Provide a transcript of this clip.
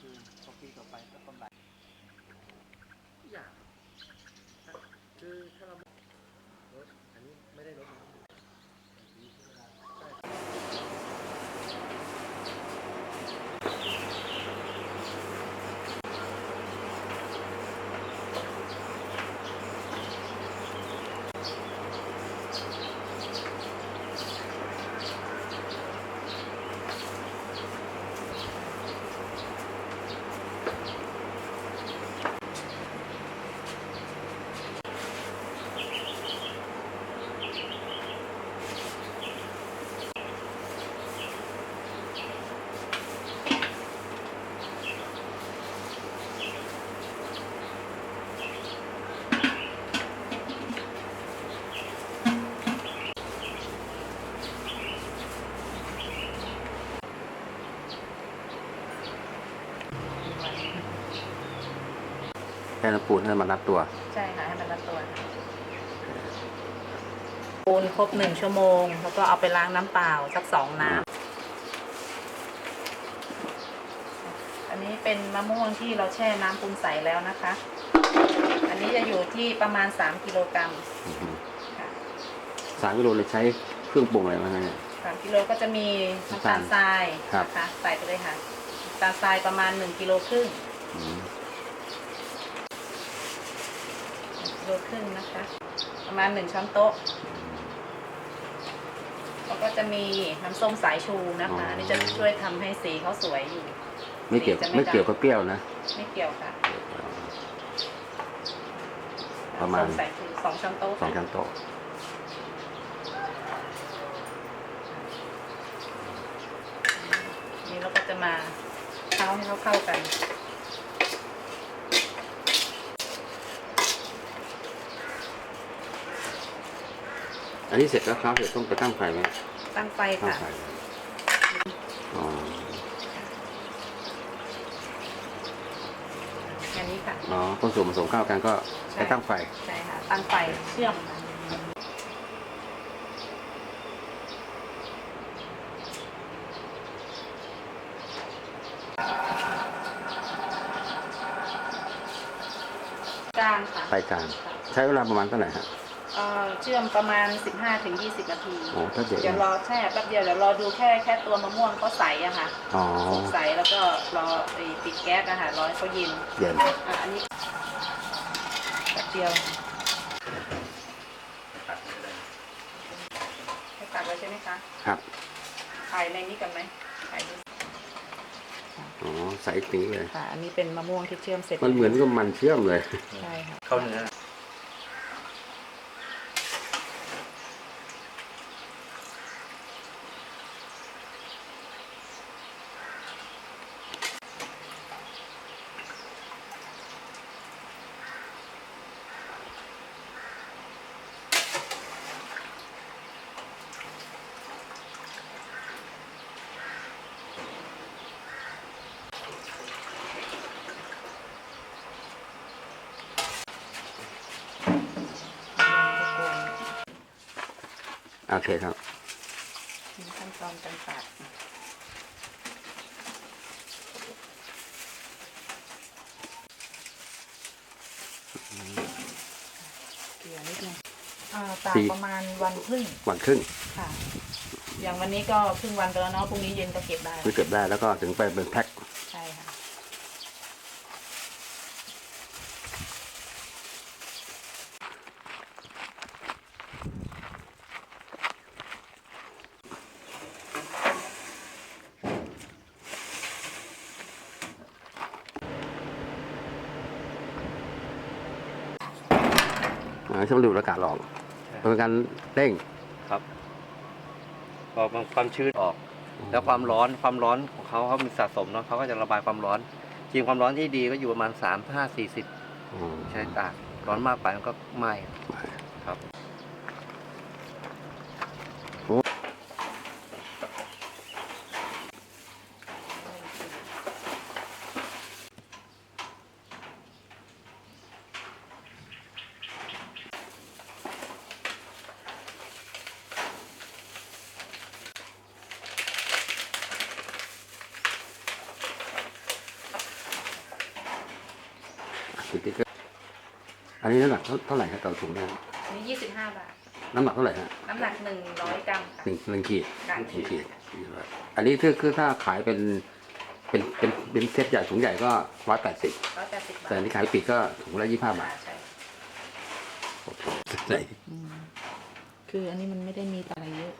คืนพอปีต่อไปก็กำไรอย่างคือถ้าเราลดอันนี้ไม่ได้ลดนะใช่ แค่น้ำปูนให้มันรัดตัวใช่ค่ะให้มันรัดตัวค่ะปูนครบหนึ่งชั่วโมง แล้วก็เอาไปล้างน้ำเปล่าสักสองน้ำอันนี้เป็นมะม่วงที่เราแช่น้ำปูนใสแล้วนะคะ อันนี้จะอยู่ที่ประมาณ3กิโลกรัมค่ะสามกิโลเลยใช้เครื่องปรุงอะไรบ้างเนี่ย สามกิโลก็จะมีน้ำตาลทรายครับ นะคะใส่ไปเลยค่ะน้ำตาลทรายประมาณ1กิโลครึ่ง อืม กิ โลครึ่งนะคะ ประมาณหนึ่งช้อนโต๊ะแล้วก็จะมีน้ำส้มสายชูนะคะอันนี้จะช่วยทำให้สีเขาสวยอยู่ ไม่เกี่ยวจะไม่ไม่เกี่ยวดำกับเปรี้ยวนะ ไม่เกี่ยวค่ะประมาณ น้ำส้สายชูสองช้อนโต๊ะสองช้อนโต๊ะนี่เราก็จะมาเคล้าให้เขาเข้ากัน นนี้เสร็จแล้วครับ เดี๋ยวต้องไปตั้งไฟไหมตั้งไฟตั้งค่ะ ไฟอ๋อแค่นี้ค่ะ อ๋อคนส่วนผสมเข้ากันก็ใช่ไปตั้งไฟ ใช่ค่ะ ตั้งไฟเชื่อมกลางค่ะ ไฟกลาง ใช้เวลาประมาณเท่าไหร่ฮะ เอ่อเชื่อมประมาณ 15-20 นาที โอ้ถ้าเด็กเดี๋ยวรอแช่แป๊บเดียวเดี๋ยวรอดูแค่แค่ตัวมะม่วงเขาใสอะค่ะอ๋อสุกใสแล้วก็รอไอ้ปิดแก๊สอะค่ะรอให้เขาเย็นเย็นอะอันนี้แป๊บเดียวให้ตักไว้ใช่ไหมคะครับใส่ในนี้กันไหมใส่ดูอ๋อใส่ตีเลยค่ะ อันนี้เป็นมะม่วงที่เชื่อมเสร็จมันเหมือนกับมันเชื่อมเลย ใช่ค่ะ เข้าเนื้อ อเคครับมีขั้นตอนการตัดเกลือนิดนึงอ่าตากสี่ประมาณวันครึ่งวันครึ่งค่ะ อย่างวันนี้ก็ครึ่งวันไปแล้วเนาะพรุ่งนี้เย็นก็เก็บได้ คือเก็บได้แล้วก็ถึงไปเป็นแพ็ค ใช่ค่ะ อ่าช่วงดูดอากาศออกเป็นการเร่งครับพอความชื้นออก แล้วความร้อนความร้อนของเขาเขามีสะสมเนาะเขาก็จะระบายความร้อน จริงความร้อนที่ดีก็อยู่ประมาณสามห้าสี่สิบอืมใช้ตากร้อนมากไปมันก็ไหม้ ติดติ๊กเกอร์อันนี้น้ำหนักเท่าเท่าไหร่ครับต่อถุงเนี่ยอันนี้ยี่สิบห้าบาท น้ำหนักเท่าไหร่ฮะน้ำหนักหนึ่งร้อยกรัมค่ะ หนึ่งหนึ่งขีดค่ะหนึ่งขีดอันนี้คือคือถ้าขายเป็นเป็นเป็นเป็นเซตใหญ่ถุงใหญ่ก็ร้อยแปดสิบร้อยแปดสิบบาทแต่อันนี้ขายปลีกก็ถุงละยี่ห้าบาทใช่ใส่คืออันนี้มันไม่ได้มีอะไรเยอะ